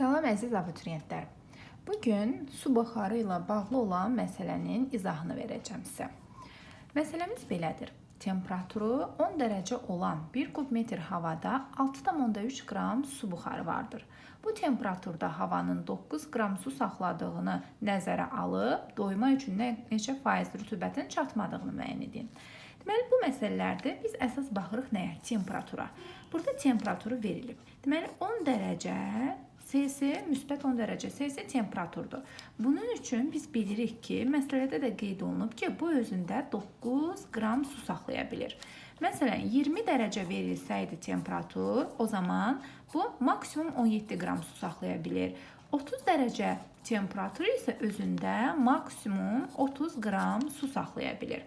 Salam əziz abituriyentlər. Bu gün su buxarı ilə bağlı olan məsələnin izahını verəcəm sizə. Məsələmiz belədir. Temperaturu 10 dərəcə olan 1 kub metr havada 6,3 qram su buxarı vardır. Bu temperaturda havanın 9 qram su saxladığını nəzərə alıb doyma üçün neçə faiz rütubətin çatmadığını müəyyən edin. Deməli bu məsələlərdə biz əsas baxırıq nəyə? Temperatura. Burada temperaturu verilib. Deməli 10 dərəcə Celse müsbət 10 dərəcə Celse temperaturdur. Bunun üçün biz bilirik ki, məsələdə də qeyd olunub ki, bu özündə 9 qram su saxlaya bilir. Məsələn, 20 dərəcə verilsəydi temperatur, o zaman bu maksimum 17 qram su saxlaya bilir. 30 dərəcə temperatur isə özündə maksimum 30 qram su saxlaya bilir.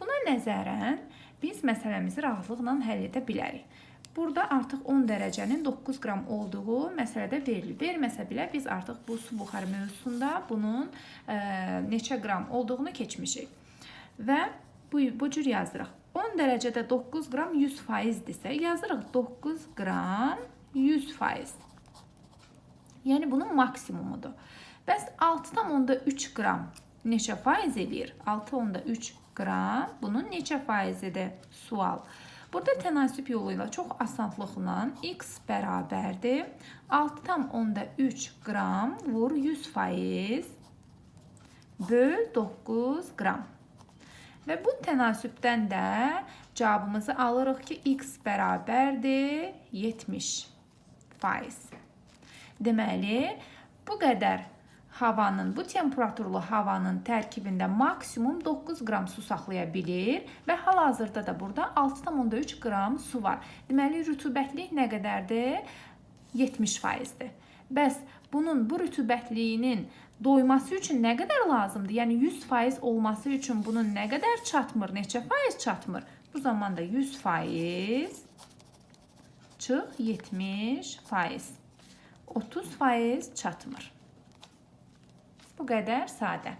Buna nəzərən biz məsələmizi rahatlıqla həll edə bilərik. Burada artıq 10 dərəcənin 9 qram olduğu məsələdə verilib. Verməsə belə biz artıq bu su buxarı mövzusunda bunun ə, neçə qram olduğunu keçmişik. Və bu bu cür yazırıq. 10 dərəcədə 9 qram 100%dirsə, yazırıq 9 qram 100%. Yəni bunun maksimumudur. Bəs 6,3 qram neçə faiz eləyir? 6,3 qram bunun neçə faizidir? Sual. Burada tənasüb yolu ilə çox asanlıqla x bərabərdir 6,3 qram vur 100 faiz böl 9 qram. Və bu tənasübdən də cavabımızı alırıq ki, x bərabərdir 70 faiz. Deməli, bu qədər havanın, bu temperaturlu havanın tərkibində maksimum 9 qram su saxlaya bilir və hal-hazırda da burada 6,3 qram su var. Deməli, rütubətlik nə qədərdir? 70%-dir. Bəs bunun bu rütubətliyinin doyması üçün nə qədər lazımdır? Yəni 100% olması üçün bunun nə qədər çatmır? Neçə faiz çatmır? Bu zaman da 100% çıx 70%. 30% çatmır. Bu qədər sadə.